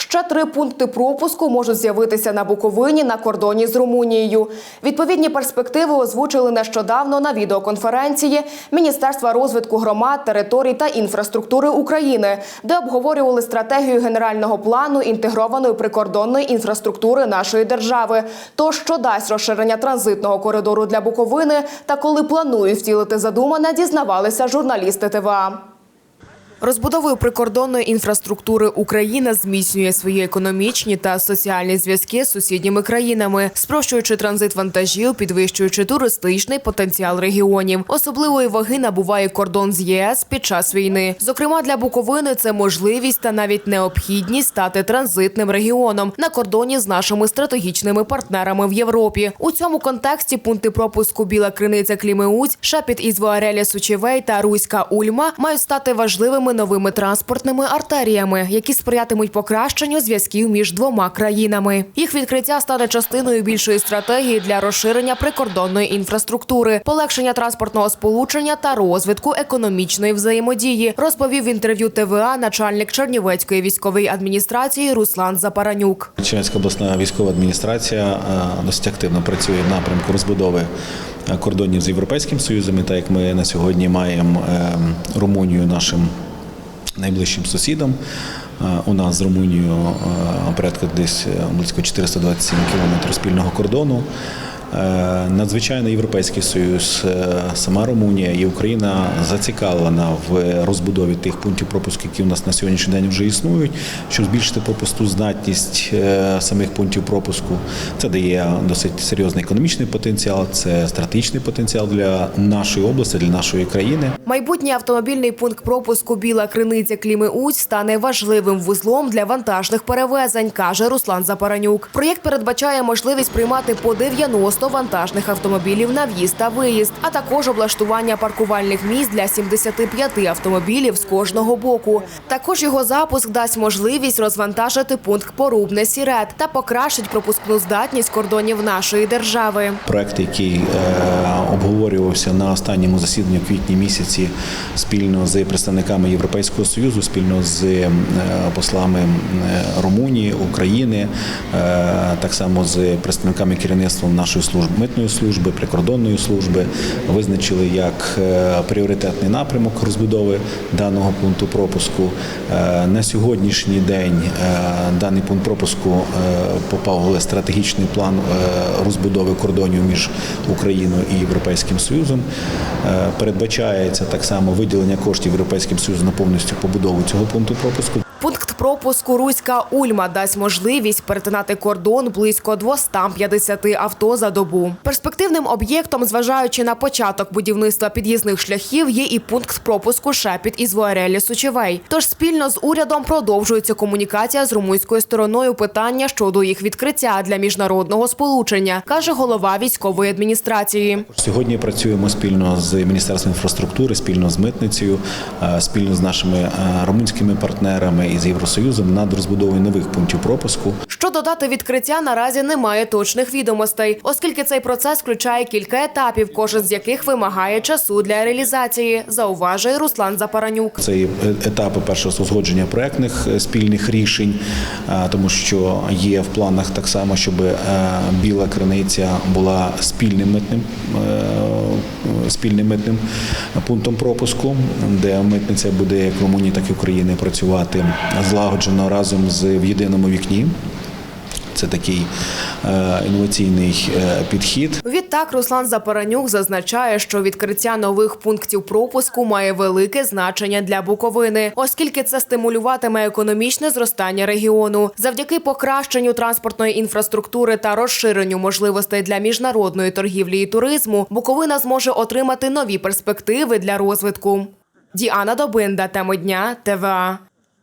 Ще три пункти пропуску можуть з'явитися на Буковині на кордоні з Румунією. Відповідні перспективи озвучили нещодавно на відеоконференції Міністерства розвитку громад, територій та інфраструктури України, де обговорювали стратегію генерального плану інтегрованої прикордонної інфраструктури нашої держави. То що дасть розширення транзитного коридору для Буковини та коли планують втілити задумане, дізнавалися журналісти ТВА. Розбудовою прикордонної інфраструктури Україна зміцнює свої економічні та соціальні зв'язки з сусідніми країнами, спрощуючи транзит вантажів, підвищуючи туристичний потенціал регіонів. Особливої ваги набуває кордон з ЄС під час війни. Зокрема, для Буковини це можливість та навіть необхідність стати транзитним регіоном на кордоні з нашими стратегічними партнерами в Європі. У цьому контексті пункти пропуску Біла Криниця Клімеуць, Шепіт із Вуареля Сучевей та Руська Ульма мають стати важливими новими транспортними артеріями, які сприятимуть покращенню зв'язків між двома країнами. Їх відкриття стане частиною більшої стратегії для розширення прикордонної інфраструктури, полегшення транспортного сполучення та розвитку економічної взаємодії, розповів в інтерв'ю ТВА начальник Чернівецької військової адміністрації Руслан Запаранюк. Чернівська обласна військова адміністрація е, досить активно працює в напрямку розбудови е, кордонів з Європейським Союзом, і так як ми на сьогодні маємо е, Румунію нашим найближчим сусідом. Е, У нас з Румунією е, порядка десь е, близько 427 кілометрів спільного кордону. Е, Надзвичайно Європейський Союз, е, сама Румунія і Україна зацікавлена в розбудові тих пунктів пропуску, які у нас на сьогоднішній день вже існують, щоб збільшити пропусту здатність е, самих пунктів пропуску. Це дає досить серйозний економічний потенціал, це стратегічний потенціал для нашої області, для нашої країни. Майбутній автомобільний пункт пропуску Біла Криниця Клімеуць стане важливим вузлом для вантажних перевезень, каже Руслан Запаранюк. Проєкт передбачає можливість приймати по 90 вантажних автомобілів на в'їзд та виїзд, а також облаштування паркувальних місць для 75 автомобілів з кожного боку. Також його запуск дасть можливість розвантажити пункт Порубне Сірет та покращить пропускну здатність кордонів нашої держави. Проект, який е, обговорювався на останньому засіданні в квітні місяці спільно з представниками Європейського союзу, спільно з е, послами е, Румунії, України, так само з представниками керівництва нашої служби митної служби, прикордонної служби, визначили як е, пріоритетний напрямок розбудови даного пункту пропуску. Е, На сьогоднішній день е, даний пункт пропуску попав в стратегічний план розбудови кордонів між Україною і Європейським Союзом. Передбачається так само виділення коштів Європейським Союзом на повністю побудову цього пункту пропуску. Пропуску Руська Ульма дасть можливість перетинати кордон близько 250 авто за добу. Перспективним об'єктом, зважаючи на початок будівництва під'їзних шляхів, є і пункт пропуску Шепіт із Вуарелі Сучевей. Тож спільно з урядом продовжується комунікація з румунською стороною питання щодо їх відкриття для міжнародного сполучення, каже голова військової адміністрації. Сьогодні працюємо спільно з Міністерством інфраструктури, спільно з митницею, е, спільно з нашими е, румунськими партнерами і з Євросоюзом над розбудовою нових пунктів пропуску. Щодо дати відкриття, наразі немає точних відомостей, оскільки цей процес включає кілька етапів, кожен з яких вимагає часу для реалізації, зауважує Руслан Запаранюк. Це етапи першого узгодження проектних е, спільних рішень, тому що є в планах так само, щоб е, біла криниця була спільним митним е, спільним митним пунктом пропуску, де митниця буде як Румунії, так і України працювати злагоджено разом з в єдиному вікні. Це такий е, інноваційний е, підхід. Відтак Руслан Запаранюк зазначає, що відкриття нових пунктів пропуску має велике значення для Буковини, оскільки це стимулюватиме економічне зростання регіону. Завдяки покращенню транспортної інфраструктури та розширенню можливостей для міжнародної торгівлі і туризму, Буковина зможе отримати нові перспективи для розвитку. Діана Добинда, теми дня, ТВА.